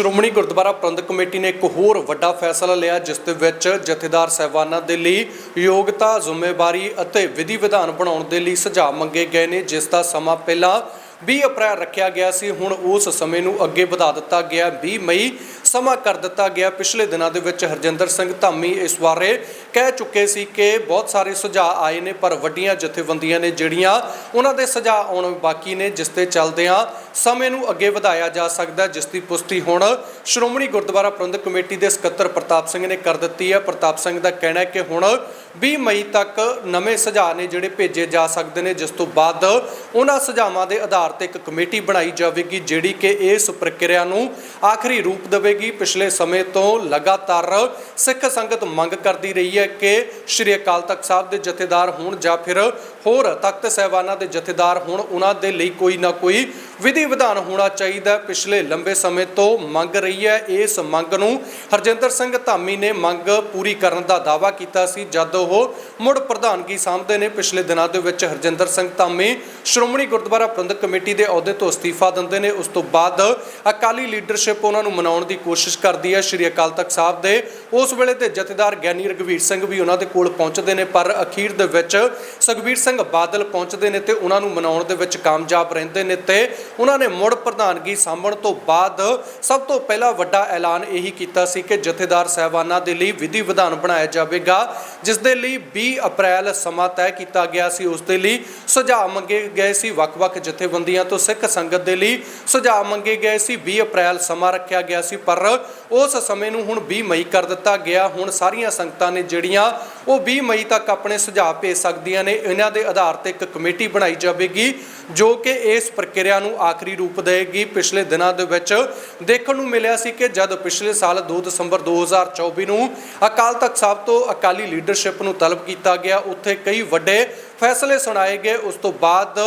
Shiromani Gurdwara Parbandhak committee ਨੇ ਇੱਕ ਹੋਰ ਵੱਡਾ ਫੈਸਲਾ ਲਿਆ, ਜਿਸ ਦੇ ਵਿੱਚ ਜਥੇਦਾਰ ਸਹਿਬਾਨਾਂ ਦੇ ਲਈ ਯੋਗਤਾ, ਜ਼ਿੰਮੇਵਾਰੀ ਅਤੇ ਵਿਧੀ ਵਿਧਾਨ ਬਣਾਉਣ ਦੇ ਲਈ ਸੁਝਾਅ ਮੰਗੇ ਗਏ ਨੇ, ਜਿਸ ਦਾ ਸਮਾਂ ਪਹਿਲਾਂ 20 ਅਪ੍ਰੈਲ ਰੱਖਿਆ ਗਿਆ ਸੀ। ਹੁਣ ਉਸ ਸਮੇਂ ਨੂੰ ਅੱਗੇ ਵਧਾ ਦਿੱਤਾ ਗਿਆ। 20 ਮਈ ਸਮਾਂ ਕਰ ਦਿੱਤਾ ਗਿਆ। ਪਿਛਲੇ ਦਿਨਾਂ ਦੇ ਵਿੱਚ ਹਰਜਿੰਦਰ ਸਿੰਘ ਧਾਮੀ ਇਸ ਬਾਰੇ ਕਹਿ ਚੁੱਕੇ ਸੀ ਕਿ ਬਹੁਤ ਸਾਰੇ ਸੁਝਾਅ ਆਏ ਨੇ, ਪਰ ਵੱਡੀਆਂ ਜਥੇਬੰਦੀਆਂ ਨੇ ਜਿਹੜੀਆਂ ਉਹਨਾਂ ਦੇ ਸੁਝਾਅ ਆਉਣ ਬਾਕੀ ਨੇ, ਜਿਸ ਤੇ ਚੱਲਦਿਆਂ ਸਮੇਂ ਨੂੰ ਅੱਗੇ ਵਧਾਇਆ ਜਾ ਸਕਦਾ ਜਿਸ ਦੀ ਪੁਸ਼ਟੀ ਹੁਣ ਸ਼੍ਰੋਮਣੀ ਗੁਰਦੁਆਰਾ ਪ੍ਰਬੰਧਕ ਕਮੇਟੀ ਦੇ ਸਕੱਤਰ ਪ੍ਰਤਾਪ ਸਿੰਘ ਨੇ ਕਰ ਦਿੱਤੀ ਹੈ। ਪ੍ਰਤਾਪ ਸਿੰਘ ਦਾ ਕਹਿਣਾ ਹੈ ਕਿ ਹੁਣ 20 ਮਈ ਤੱਕ ਨਵੇਂ ਸੁਝਾਅ ਨੇ ਜਿਹੜੇ ਭੇਜੇ ਜਾ ਸਕਦੇ ਨੇ, ਜਿਸ ਤੋਂ ਬਾਅਦ ਉਹਨਾਂ ਸੁਝਾਵਾਂ ਦੇ ਆਧਾਰ ਤੇ ਇੱਕ ਕਮੇਟੀ ਬਣਾਈ ਜਾਵੇਗੀ, ਜਿਹੜੀ ਕਿ ਇਸ ਪ੍ਰਕਿਰਿਆ ਨੂੰ ਆਖਰੀ ਰੂਪ ਦੇਵੇਗੀ। ਪਿਛਲੇ ਸਮੇਂ ਤੋਂ ਲਗਾਤਾਰ ਸਿੱਖ ਸੰਗਤ ਮੰਗ ਕਰਦੀ ਰਹੀ ਹੈ। ਕਿ ਸ਼੍ਰੀ ਅਕਾਲ ਤਖਤ ਸਾਹਿਬ ਦੇ ਜਥੇਦਾਰ ਹੋਣ ਜਾਂ ਫਿਰ ਹੋਰ ਤਖਤ ਸਹਿਬਾਨਾਂ ਦੇ ਜਥੇਦਾਰ ਹੋਣ, ਉਹਨਾਂ ਦੇ ਲਈ ਕੋਈ ਨਾ ਕੋਈ ਵਿਧੀ ਵਿਧਾਨ ਹੋਣਾ ਚਾਹੀਦਾ ਪਿਛਲੇ ਲੰਬੇ ਸਮੇਂ ਤੋਂ ਮੰਗ ਰਹੀ ਹੈ। ਇਸ ਮੰਗ ਨੂੰ ਹਰਜਿੰਦਰ ਸਿੰਘ ਧਾਮੀ ਨੇ ਮੰਗ ਪੂਰੀ ਕਰਨ ਦਾ ਦਾਅਵਾ ਕੀਤਾ ਸੀ। ਜਦ ਉਹ ਮੁੜ ਪ੍ਰਧਾਨਗੀ ਸਾਹਮਣੇ ਨੇ, ਪਿਛਲੇ ਦਿਨਾਂ ਦੇ ਵਿੱਚ ਹਰਜਿੰਦਰ ਸਿੰਘ ਧਾਮੀ ਸ਼੍ਰੋਮਣੀ ਗੁਰਦੁਆਰਾ ਪ੍ਰਬੰਧਕ ਕਮੇਟੀ ਦੇ ਅਹੁਦੇ ਤੋਂ ਅਸਤੀਫਾ ਦਿੰਦੇ ਨੇ। ਉਸ ਤੋਂ ਬਾਅਦ ਅਕਾਲੀ ਲੀਡਰਸ਼ਿਪ ਉਹਨਾਂ ਨੂੰ ਮਨਾਉਣ ਦੀ ਕੋਸ਼ਿਸ਼ ਕਰਦੀ ਹੈ। ਸ਼੍ਰੀ ਅਕਾਲ ਤਖਤ ਸਾਹਿਬ ਦੇ ਉਸ ਵੇਲੇ ਦੇ ਜਥੇਦਾਰ ਗਿਆਨੀ ਰਗਵੀਰ ਸਿੰਘ ਵੀ ਉਹਨਾਂ ਦੇ ਕੋਲ ਪਹੁੰਚਦੇ ਨੇ। ਪਰ ਅਖੀਰ ਦੇ ਵਿੱਚ ਸੁਖਬੀਰ ਸਿੰਘ ਬਾਦਲ ਪਹੁੰਚਦੇ ਨੇ ਤੇ ਉਹਨਾਂ ਨੂੰ ਮਨਾਉਣ ਦੇ ਵਿੱਚ ਕਾਮਯਾਬ ਰਹਿੰਦੇ ਨੇ ਤੇ ਉਹਨਾਂ ਨੇ ਮੁੜ ਪ੍ਰਧਾਨਗੀ ਸਾਂਭਣ ਤੋਂ ਬਾਅਦ ਸਭ ਤੋਂ ਪਹਿਲਾ ਵੱਡਾ ਐਲਾਨ ਇਹੀ ਕੀਤਾ ਸੀ ਕਿ ਜਥੇਦਾਰ ਸਹਿਬਾਨਾਂ ਦੇ ਲਈ ਵਿਧੀ ਵਿਧਾਨ ਬਣਾਇਆ ਜਾਵੇਗਾ, ਜਿਸ ਦੇ ਲਈ 20 ਅਪ੍ਰੈਲ ਸਮਾਂ ਤੈਅ ਕੀਤਾ ਗਿਆ ਸੀ। ਉਸ ਦੇ ਲਈ ਸੁਝਾਅ ਮੰਗੇ ਗਏ ਸੀ। ਵੱਖ-ਵੱਖ ਜਥੇਬੰਦੀਆਂ ਤੋਂ ਸਿੱਖ ਸੰਗਤ ਦੇ ਲਈ ਸੁਝਾਅ ਮੰਗੇ ਗਏ ਸੀ। 20 ਅਪ੍ਰੈਲ ਸਮਾਂ ਰੱਖਿਆ ਗਿਆ ਸੀ, ਪਰ ਉਸ ਸਮੇਂ ਨੂੰ ਹੁਣ 20 ਮਈ ਕਰ ਦਿੱਤਾ ਗਿਆ। ਹੁਣ ਸਾਰੀਆਂ ਸੰਗਤਾਂ ਨੇ ਜਿਹੜੀਆਂ ਉਹ 20 ਮਈ ਤੱਕ ਆਪਣੇ ਸੁਝਾਅ ਭੇਜ ਸਕਦੀਆਂ ਨੇ। ਇਹਨਾਂ ਦੇ ਆਧਾਰ ਤੇ ਇੱਕ ਕਮੇਟੀ ਬਣਾਈ ਜਾਵੇਗੀ, ਜੋ ਕਿ ਇਸ ਪ੍ਰਕਿਰਿਆ ਨੂੰ ਆਖਰੀ ਰੂਪ ਦੇਵੇਗੀ। ਪਿਛਲੇ ਦਿਨਾਂ ਦੇ ਵਿੱਚ ਦੇਖਣ ਨੂੰ ਮਿਲਿਆ ਸੀ ਕਿ ਜਦ ਪਿਛਲੇ ਸਾਲ 2 ਦਸੰਬਰ 2024 ਨੂੰ ਅਕਾਲ ਤਖਤ ਸਾਹਿਬ ਤੋਂ ਅਕਾਲੀ ਲੀਡਰਸ਼ਿਪ ਨੂੰ ਤਲਬ ਕੀਤਾ ਗਿਆ, ਉੱਥੇ ਕਈ ਵੱਡੇ ਫੈਸਲੇ ਸੁਣਾਏ ਗਏ। ਉਸ ਤੋਂ ਬਾਅਦ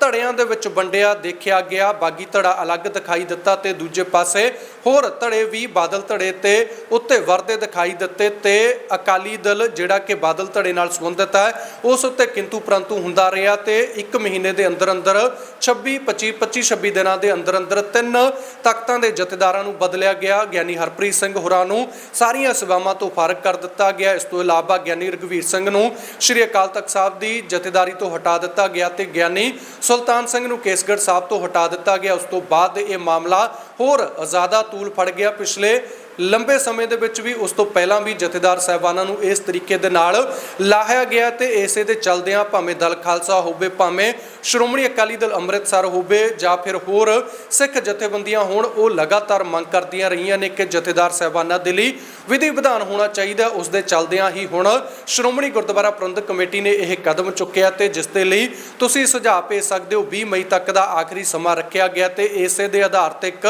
ਧੜਿਆਂ ਦੇ ਵਿੱਚ ਵੰਡਿਆ, ਦੇਖਿਆ ਗਿਆ, ਬਾਗੀ ਧੜਾ ਅਲੱਗ ਦਿਖਾਈ ਦਿੱਤਾ ਤੇ ਦੂਜੇ ਪਾਸੇ ਹੋਰ ਧੜੇ ਵੀ ਬਾਦਲ ਧੜੇ ਤੇ ਉੱਤੇ ਵਰਦੇ ਦਿਖਾਈ ਦਿੱਤੇ ਤੇ ਅਕਾਲੀ ਦਲ ਜਿਹੜਾ ਕਿ ਬਾਦਲ ਧੜੇ ਨਾਲ ਸੰਬੰਧਿਤ ਹੈ। ਉਸ ਉੱਤੇ ਕਿੰਤੂ ਪ੍ਰੰਤੂ ਹੁੰਦਾ ਰਿਹਾ ਤੇ 1 ਮਹੀਨੇ ਦੇ ਅੰਦਰ ਅੰਦਰ 26 25 25 26 ਦਿਨਾਂ ਦੇ ਅੰਦਰ ਅੰਦਰ ਤਿੰਨ ਤਖਤਾਂ ਦੇ ਜਥੇਦਾਰਾਂ ਨੂੰ ਬਦਲਿਆ ਗਿਆ। ਗਿਆਨੀ ਹਰਪ੍ਰੀਤ ਸਿੰਘ ਹੋਰਾਂ ਨੂੰ ਸਾਰੀਆਂ ਸੇਵਾਵਾਂ ਤੋਂ ਫਾਰਗ ਕਰ ਦਿੱਤਾ ਗਿਆ। ਇਸ ਤੋਂ ਇਲਾਵਾ ਗਿਆਨੀ ਰਗਵੀਰ ਸਿੰਘ ਨੂੰ ਸ਼੍ਰੀ ਅਕਾਲ ਤਖਤ ਸਾਹਿਬ ਦੀ ਜਥੇਦਾਰੀ ਤੋਂ ਹਟਾ ਦਿੱਤਾ ਗਿਆ ਤੇ ਗਿਆਨੀ ਸੁਲਤਾਨ ਸਿੰਘ ਨੂੰ ਕੇਸਗੜ੍ਹ ਸਾਹਿਬ ਤੋਂ ਹਟਾ ਦਿੱਤਾ ਗਿਆ। ਉਸ ਤੋਂ ਬਾਅਦ ਇਹ ਮਾਮਲਾ ਹੋਰ ਜ਼ਿਆਦਾ ਤੂਲ ਫੜ ਗਿਆ। ਪਿਛਲੇ ਲੰਬੇ ਸਮੇਂ ਦੇ ਵਿੱਚ ਵੀ ਉਸ ਤੋਂ ਪਹਿਲਾਂ ਵੀ ਜਥੇਦਾਰ ਸਾਹਿਬਾਨਾਂ ਨੂੰ ਇਸ ਤਰੀਕੇ ਦੇ ਨਾਲ ਲਾਹਿਆ ਗਿਆ ਤੇ ਇਸੇ ਦੇ ਚਲਦਿਆਂ ਭਾਵੇਂ ਦਲ ਖਾਲਸਾ ਹੋਵੇ, ਭਾਵੇਂ ਸ਼੍ਰੋਮਣੀ ਅਕਾਲੀ ਦਲ ਅੰਮ੍ਰਿਤਸਰ ਹੋਵੇ ਜਾਂ ਫਿਰ ਹੋਰ ਸਿੱਖ ਜਥੇਬੰਦੀਆਂ ਹੋਣ, ਉਹ ਲਗਾਤਾਰ ਮੰਗ ਕਰਦੀਆਂ ਰਹੀਆਂ ਨੇ ਕਿ ਜਥੇਦਾਰ ਸਾਹਿਬਾਨਾਂ ਦੇ ਲਈ ਵਿਧੀ ਵਿਧਾਨ ਹੋਣਾ ਚਾਹੀਦਾ। ਉਸ ਦੇ ਚਲਦਿਆਂ ਹੀ ਹੁਣ ਸ਼੍ਰੋਮਣੀ ਗੁਰਦੁਆਰਾ ਪ੍ਰਬੰਧਕ ਕਮੇਟੀ ਨੇ ਇਹ ਕਦਮ ਚੁੱਕਿਆ ਤੇ ਜਿਸ ਦੇ ਲਈ ਤੁਸੀਂ ਸੁਝਾਅ ਭੇਜ ਸਕਦੇ ਹੋ। 20 ਮਈ ਤੱਕ ਦਾ ਆਖਰੀ ਸਮਾਂ ਰੱਖਿਆ ਗਿਆ ਤੇ ਇਸੇ ਦੇ ਆਧਾਰ ਤੇ ਇੱਕ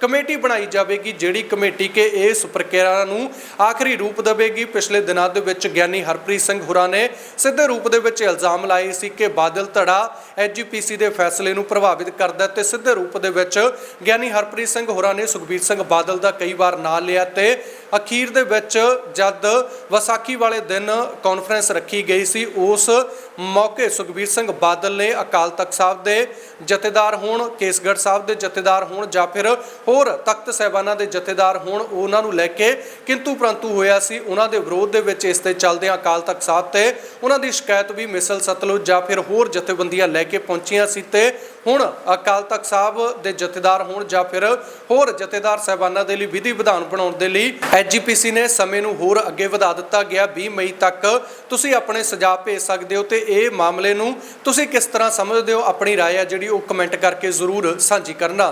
ਕਮੇਟੀ ਬਣਾਈ ਜਾਵੇਗੀ, ਜਿਹੜੀ ਕਮੇਟੀ ਕੇ ਇਸ ਪ੍ਰਕਿਰਿਆ ਨੂੰ ਆਖਰੀ ਰੂਪ ਦੇਵੇਗੀ। ਪਿਛਲੇ ਦਿਨਾਂ ਦੇ ਵਿੱਚ ਗਿਆਨੀ ਹਰਪ੍ਰੀਤ ਸਿੰਘ ਹੁਰਾ ਨੇ ਸਿੱਧੇ ਰੂਪ ਦੇ ਵਿੱਚ ਇਲਜ਼ਾਮ ਲਾਏ ਸੀ ਕਿ ਬਾਦਲ ਧੜਾ ਐਜੀਪੀਸੀ ਦੇ ਫੈਸਲੇ ਨੂੰ ਪ੍ਰਭਾਵਿਤ ਕਰਦਾ ਤੇ ਸਿੱਧੇ ਰੂਪ ਦੇ ਵਿੱਚ ਗਿਆਨੀ ਹਰਪ੍ਰੀਤ ਸਿੰਘ ਹੁਰਾ ਨੇ ਸੁਖਬੀਰ ਸਿੰਘ ਬਾਦਲ ਦਾ ਕਈ ਵਾਰ ਨਾਂ ਲਿਆ ਤੇ ਅਖੀਰ ਦੇ ਵਿੱਚ ਜਦ ਵਿਸਾਖੀ ਵਾਲੇ ਦਿਨ ਕਾਨਫਰੰਸ ਰੱਖੀ ਗਈ ਸੀ, ਉਸ ਮੌਕੇ ਸੁਖਬੀਰ ਸਿੰਘ ਬਾਦਲ ਨੇ ਅਕਾਲ ਤਖਤ ਸਾਹਿਬ ਦੇ ਜਥੇਦਾਰ ਹੋਣ, ਕੇਸਗੜ੍ਹ ਸਾਹਿਬ ਦੇ ਜਥੇਦਾਰ ਹੋਣ ਜਾਂ ਫਿਰ ਹੋਰ ਤਖਤ ਸਹਿਬਾਨਾਂ ਦੇ ਜਥੇਦਾਰ ਹੋਣ, ਉਹਨਾਂ ਨੂੰ ਲੈ ਕੇ ਕਿੰਤੂ ਪ੍ਰੰਤੂ ਹੋਇਆ ਸੀ। ਉਹਨਾਂ ਦੇ ਵਿਰੋਧ ਦੇ ਵਿੱਚ ਇਸ ਤੇ ਚੱਲਦਿਆਂ ਅਕਾਲ ਤਖਤ ਸਾਹਿਬ ਤੇ ਉਹਨਾਂ ਦੀ ਸ਼ਿਕਾਇਤ ਵੀ ਮਿਸਲ ਸਤਲੁਜ ਜਾਂ ਫਿਰ ਹੋਰ ਜਥੇਬੰਦੀਆਂ ਲੈ ਕੇ ਪਹੁੰਚੀਆਂ ਸੀ ਤੇ ਹੁਣ ਅਕਾਲ ਤਖਤ ਸਾਹਿਬ ਦੇ ਜਥੇਦਾਰ ਹੋਣ ਜਾਂ ਫਿਰ ਹੋਰ ਜਥੇਦਾਰ ਸਹਿਬਾਨਾਂ ਦੇ ਲਈ ਵਿਧੀ ਵਿਧਾਨ ਬਣਾਉਣ ਦੇ ਲਈ ਐਜੀਪੀਸੀ ਨੇ ਸਮੇਂ ਨੂੰ ਹੋਰ ਅੱਗੇ ਵਧਾ ਦਿੱਤਾ ਗਿਆ 20 ਮਈ ਤੱਕ ਤੁਸੀਂ ਆਪਣੇ ਸੁਝਾਅ ਭੇਜ ਸਕਦੇ ਹੋ ਤੇ ਇਹ ਮਾਮਲੇ ਨੂੰ ਤੁਸੀਂ ਕਿਸ ਤਰ੍ਹਾਂ ਸਮਝਦੇ ਹੋ ਆਪਣੀ رائے ਹੈ ਜਿਹੜੀ ਉਹ ਕਮੈਂਟ ਕਰਕੇ ਜ਼ਰੂਰ ਸਾਂਝੀ ਕਰਨਾ